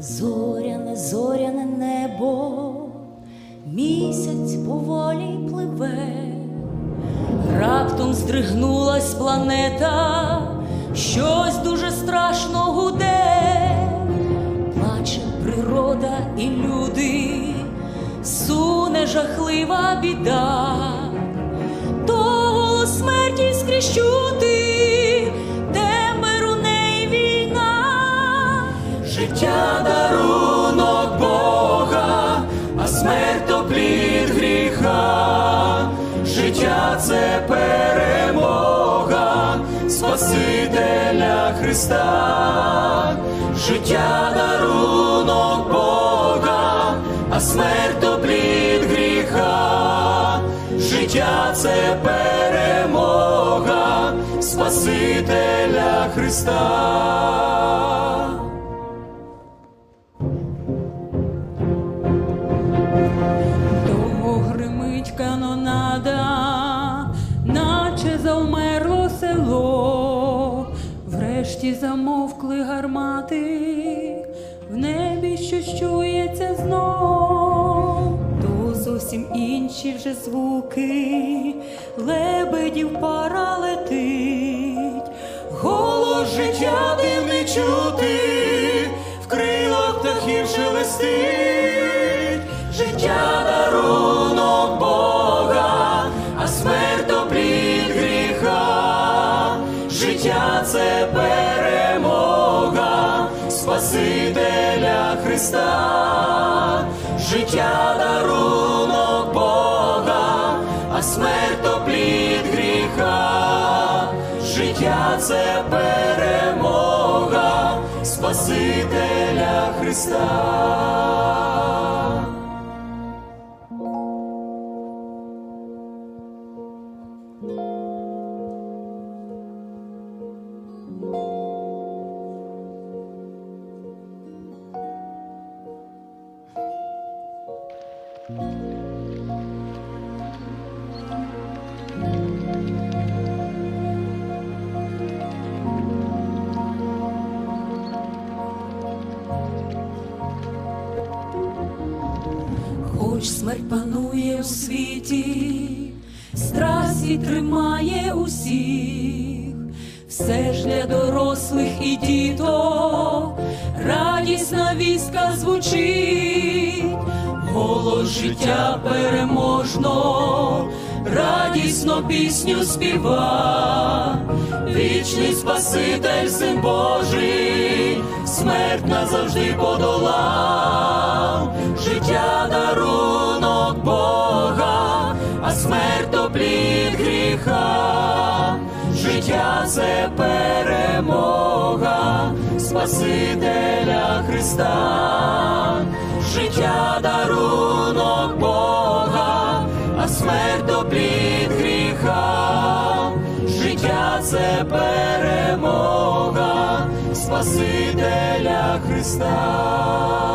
Зоряне, зоряне небо, місяць поволі пливе, раптом здригнулась планета, щось дуже страшно гуде, плаче природа і люди, суне жахлива біда, то голос смерті скрізь смерть то плід гріха, життя це перемога Спасителя Христа, життя дарунок Бога, а смерть то плід гріха, життя це перемога Спасителя Христа. Замовкли гармати, в небі щось чується знов, то зовсім інші вже звуки, лебедів пара летить, Голос життя дивний чути, в крилах птахів шелестить, життя дарунок Бога, а смерть то плід гріха, життя це перемога Христа, життя дарунок Бога, а смерть то плід гріха, життя це перемога Спасителя Христа. Хоч смерть панує у світі, страсті тримає усіх, все ж для дорослих і діток, радісна вістка звучить, життя переможно, радісно пісню співа, вічний Спаситель, Син Божий, смерть назавжди подолав, життя дарунок Бога, а смерть то плід гріха, життя це перемога Спасителя Христа, життя дарунок Бога, а смерть то плід гріха, життя це перемога Спасителя Христа.